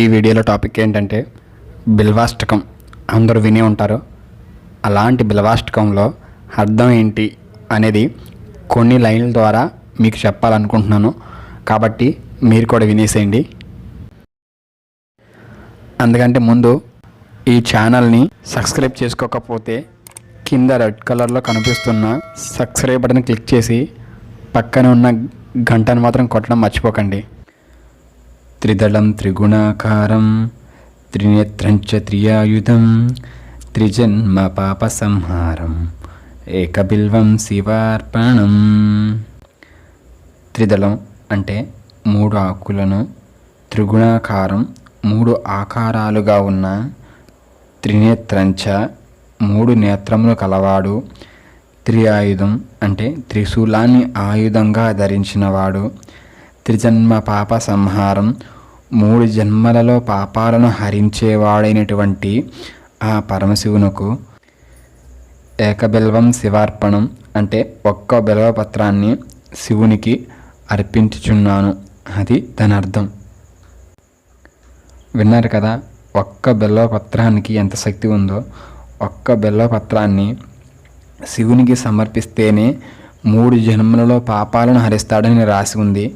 ఈ వీడియోలో టాపిక్ ఏంటంటే బిల్వాష్టకం. అందరూ వినే ఉంటారు. అలాంటి బిల్వాష్టకంలో అర్థం ఏంటి అనేది కొన్ని లైన్ల ద్వారా మీకు చెప్పాలనుకుంటున్నాను. కాబట్టి మీరు కూడా వినేసేయండి. అందుకంటే ముందు ఈ ఛానల్ని సబ్స్క్రైబ్ చేసుకోకపోతే కింద రెడ్ కలర్లో కనిపిస్తున్న సబ్స్క్రైబ్ బటన్ క్లిక్ చేసి పక్కన ఉన్న గంటను మాత్రం కొట్టడం మర్చిపోకండి. త్రిదళం త్రిగుణాకారం త్రినేత్రంచ త్రియాయుధం త్రిజన్మ పాప సంహారం ఏకబిల్వం శివార్పణం. త్రిదళం అంటే మూడు ఆకులను త్రిగుణాకారం మూడు ఆకారాలుగా ఉన్న త్రినేత్రంచ మూడు నేత్రములు కలవాడు. త్రిఆయుధం అంటే త్రిశూలాన్ని ఆయుధంగా ధరించినవాడు. త్రిజన్మ పాప సంహారం. మూడు జన్మలలో పాపాలను హరించేవాడైనటువంటి ఆ పరమశివునకు ఏకబిల్వం శివార్పణం అంటే ఒక్క బిల్వపత్రాన్ని శివునికి అర్పించుచున్నాను. అది దాని అర్థం విన్నారు కదా ఒక్క బిల్వపత్రానికి ఎంత శక్తి ఉందో. ఒక్క బిల్వపత్రాన్ని శివునికి సమర్పిస్తేనే మూడు జన్మలలో పాపాలను హరిస్తాడని రాసి ఉంది.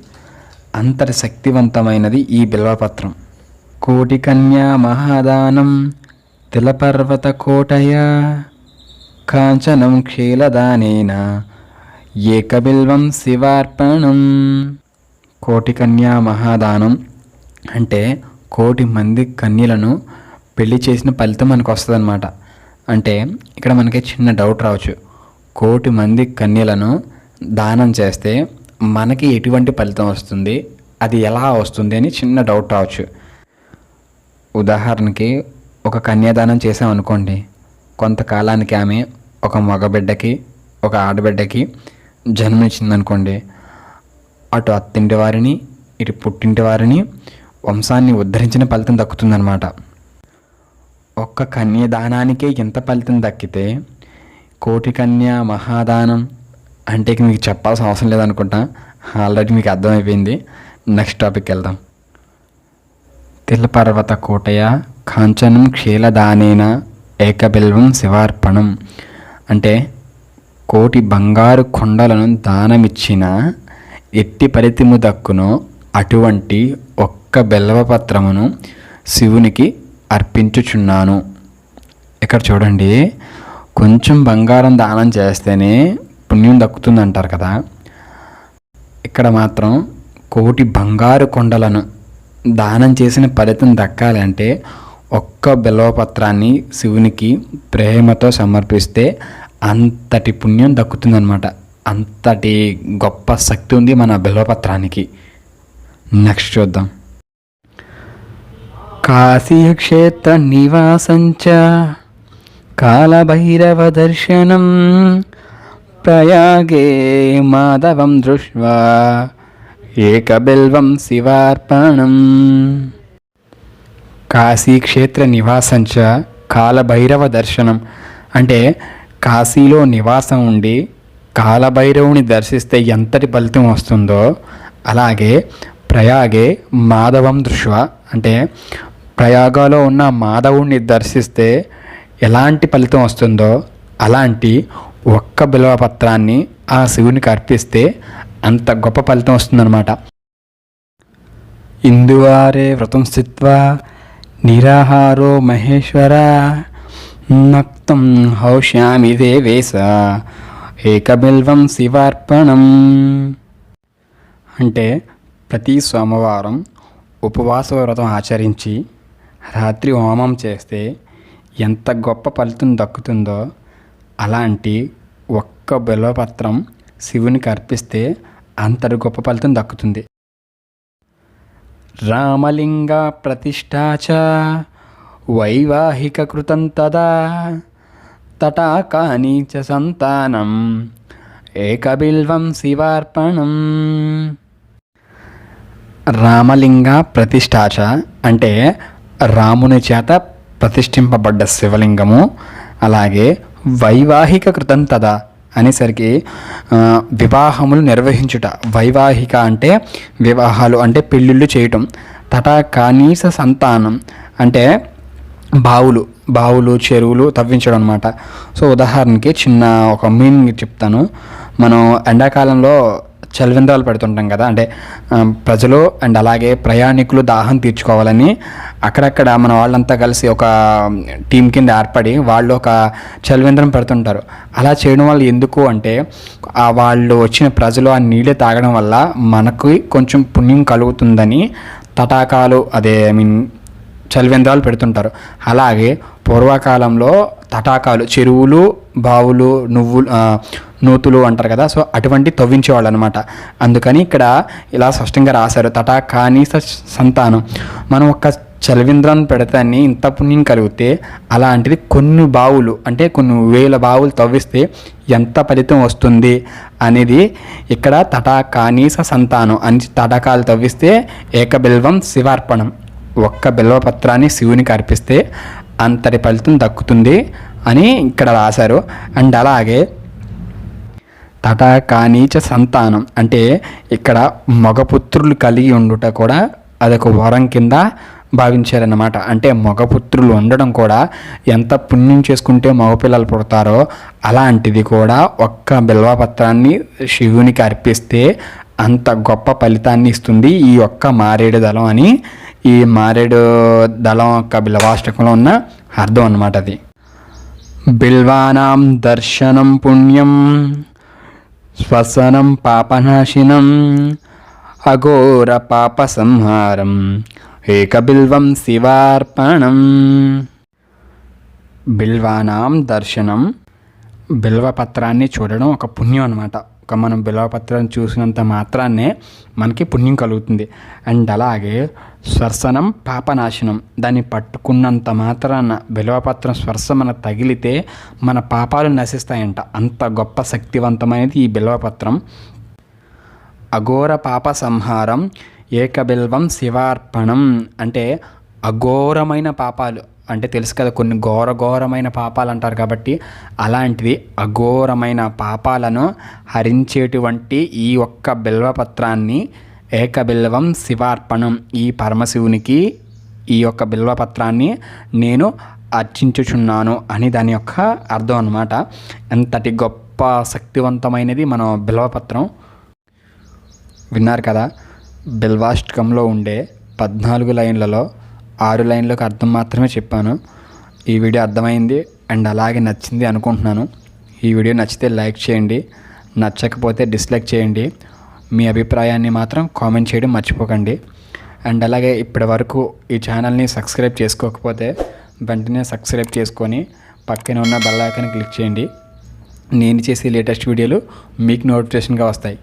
అంతటి శక్తివంతమైనది ఈ బిల్వపత్రం. కోటి కన్యా మహాదానం తిలపర్వత కోటయ కాంచనం క్షీలదానేన ఏకబిల్వం శివార్పణం. కోటి కన్యా మహాదానం అంటే కోటి మంది కన్యలను పెళ్ళి చేసిన ఫలితం మనకు వస్తుందన్నమాట. అంటే ఇక్కడ మనకి చిన్న డౌట్ రావచ్చు. కోటి మంది కన్యలను దానం చేస్తే మనకి ఎటువంటి ఫలితం వస్తుంది? అది ఎలా వస్తుంది అని చిన్న డౌట్ రావచ్చు. ఉదాహరణకి ఒక కన్యాదానం చేసామనుకోండి కొంతకాలానికి ఆమె ఒక మగబిడ్డకి ఒక ఆడబిడ్డకి జన్మనిచ్చిందనుకోండి అటు అత్తింటి వారిని ఇటు పుట్టింటి వారిని వంశాన్ని ఉద్ధరించిన ఫలితం దక్కుతుందన్నమాట. ఒక్క కన్యాదానానికే ఎంత ఫలితం దక్కితే కోటి కన్యా మహాదానం అంటే ఇక మీకు చెప్పాల్సిన అవసరం లేదనుకుంటా. ఆల్రెడీ మీకు అర్థమైపోయింది. నెక్స్ట్ టాపిక్ వెళ్దాం. తిలపర్వత కోటయ కాంచనం క్షీలదానేన ఏకబిల్వం శివార్పణం. అంటే కోటి బంగారు కొండలను దానమిచ్చిన ఎట్టి పరితిము దక్కునో అటువంటి ఒక్క బెల్లవపత్రమును శివునికి అర్పించుచున్నాను. ఇక్కడ చూడండి. కొంచెం బంగారం దానం చేస్తేనే పుణ్యం దక్కుతుంది అంటారు కదా. ఇక్కడ మాత్రం కోటి బంగారు కొండలను దానం చేసిన ఫలితం దక్కాలంటే ఒక్క బిల్వపత్రాన్ని శివునికి ప్రేమతో సమర్పిస్తే అంతటి పుణ్యం దక్కుతుందనమాట అంతటి గొప్ప శక్తి ఉంది మన బిల్వపత్రానికి. నెక్స్ట్ చూద్దాం. కాశీక్షేత్ర నివాసంచ కాలభైరవ దర్శనం ప్రయాగే మాధవం దృష్వా ఏకబిల్వం శివార్పణం కాశీక్షేత్ర నివాసంచ కాలభైరవ దర్శనం అంటే కాశీలో నివాసం ఉండి కాలభైరవుని దర్శిస్తే ఎంతటి ఫలితం వస్తుందో అలాగే ప్రయాగే మాధవం దృష్వ అంటే ప్రయాగలో ఉన్న మాధవుణ్ణి దర్శిస్తే ఎలాంటి ఫలితం వస్తుందో అలాంటి ఒక్క బిల్వపత్రాన్ని ఆ శివునికి అర్పిస్తే అంత గొప్ప ఫలితం వస్తుందన్నమాట. ఇందువారే వ్రతం స్థిత్వా నిరాహారో మహేశ్వర నక్తం హౌష్యామి దేవేశ ఏకబిల్వం శివార్పణం. అంటే ప్రతి సోమవారం ఉపవాస వ్రతం ఆచరించి రాత్రి హోమం చేస్తే ఎంత గొప్ప ఫలితం దక్కుతుందో అలాంటి ఒక్క బిల్వపత్రం శివునికి అర్పిస్తే అంతటి గొప్ప ఫలితం దక్కుతుంది. రామలింగ ప్రతిష్టాచ వైవాహిక కృతం తదా తటాకాని చ సంతానం ఏకబిల్వం శివార్పణం. రామలింగ ప్రతిష్టాచ అంటే రాముని చేత ప్రతిష్ఠింపబడ్డ శివలింగము అలాగే వైవాహిక కృతం తదా అనేసరికి వివాహములు నిర్వహించుట. వైవాహిక అంటే వివాహాలు అంటే పెళ్ళిళ్ళు చేయటం. తటా కనీస సంతానం అంటే బావులు బావులు చెరువులు తవ్వించడం అనమాట సో ఉదాహరణకి చిన్న ఒక మీనింగ్ చెప్తాను. మనం ఎండాకాలంలో చలివింద్రాలు పెడుతుంటాం కదా అంటే ప్రజలు అండ్ అలాగే ప్రయాణికులు దాహం తీర్చుకోవాలని అక్కడక్కడ మన వాళ్ళంతా కలిసి ఒక టీం కింద ఏర్పడి వాళ్ళు ఒక చలివిందరం పెడుతుంటారు. అలా చేయడం వల్ల ఎందుకు అంటే ఆ వాళ్ళు వచ్చిన ప్రజలు ఆ నీళ్ళు తాగడం వల్ల మనకి కొంచెం పుణ్యం కలుగుతుందని తటాకాలు అదే ఐ మీన్ చలివేంద్రాలు పెడుతుంటారు. అలాగే పూర్వకాలంలో తటాకాలు చెరువులు బావులు నువ్వులు నూతులు అంటారు కదా సో అటువంటి తవ్వించేవాళ్ళు అనమాట అందుకని ఇక్కడ ఇలా స్పష్టంగా రాశారు తటాకాని సంతానం. మనం ఒక చలివింద్రాన్ని పెడతాన్ని ఇంత పుణ్యం కలిగితే అలాంటిది కొన్ని బావులు అంటే కొన్ని వేల బావులు తవ్విస్తే ఎంత ఫలితం వస్తుంది అనేది ఇక్కడ తటాకానీస సంతానం అని తటాకాలు తవ్విస్తే ఏకబిల్వం శివార్పణం. ఒక్క బిల్వపత్రాన్ని శివునికి అర్పిస్తే అంతటి ఫలితం దక్కుతుంది అని ఇక్కడ రాశారు. అండ్ అలాగే తటాకానీచ సంతానం అంటే ఇక్కడ మగపుత్రులు కలిగి ఉండుట కూడా అదొక వరం కింద భావించారన్నమాట. అంటే మగపుత్రులు ఉండడం కూడా ఎంత పుణ్యం చేసుకుంటే మగపిల్లలు పుడతారో అలాంటిది కూడా ఒక్క బిల్వపత్రాన్ని శివునికి అర్పిస్తే అంత గొప్ప ఫలితాన్ని ఇస్తుంది ఈ ఒక్క మారేడు దళం అని ఈ మారేడు దళం యొక్క బిల్వాష్టకంలో ఉన్న అర్థం అన్నమాట అది. బిల్వానాం దర్శనం పుణ్యం శ్వసనం పాపనాశినం అఘోర పాప సంహారం ఏకబిల్వం శివార్పణం. బిల్వానాం దర్శనం బిల్వపత్రాన్ని చూడడం ఒక పుణ్యం అనమాట ఒక మనం బిల్వపత్రాన్ని చూసినంత మాత్రాన్నే మనకి పుణ్యం కలుగుతుంది. అండ్ అలాగే స్వర్శనం పాపనాశనం. దాన్ని పట్టుకున్నంత మాత్రాన బిల్వపత్రం స్పర్శ మన తగిలితే మన పాపాలు నశిస్తాయంట. అంత గొప్ప శక్తివంతమైనది ఈ బిల్వపత్రం అఘోర పాప సంహారం ఏకబిల్వం శివార్పణం అంటే అఘోరమైన పాపాలు. అంటే తెలుసు కదా కొన్ని ఘోర ఘోరమైన పాపాలు అంటారు కాబట్టి అలాంటిది అఘోరమైన పాపాలను హరించేటువంటి ఈ ఒక్క బిల్వపత్రాన్ని ఏకబిల్వం శివార్పణం. ఈ పరమశివునికి ఈ యొక్క బిల్వపత్రాన్ని నేను అర్చించుచున్నాను అని దాని యొక్క అర్థం అన్నమాట. ఎంతటి గొప్ప శక్తివంతమైనది మన బిల్వపత్రం విన్నారు కదా బిల్వాష్టకంలో ఉండే పద్నాలుగు లైన్లలో ఆరు లైన్లకు అర్థం మాత్రమే చెప్పాను. ఈ వీడియో అర్థమైంది అండ్ అలాగే నచ్చింది అనుకుంటున్నాను. ఈ వీడియో నచ్చితే లైక్ చేయండి నచ్చకపోతే డిస్లైక్ చేయండి. మీ అభిప్రాయాన్ని మాత్రం కామెంట్ చేయడం మర్చిపోకండి. అండ్ అలాగే ఇప్పటి వరకు ఈ ఛానల్ని సబ్స్క్రైబ్ చేసుకోకపోతే వెంటనే సబ్స్క్రైబ్ చేసుకొని పక్కన ఉన్న బెల్ ఐకాన్ క్లిక్ చేయండి. నేను చేసే లేటెస్ట్ వీడియోలు మీకు నోటిఫికేషన్గా వస్తాయి.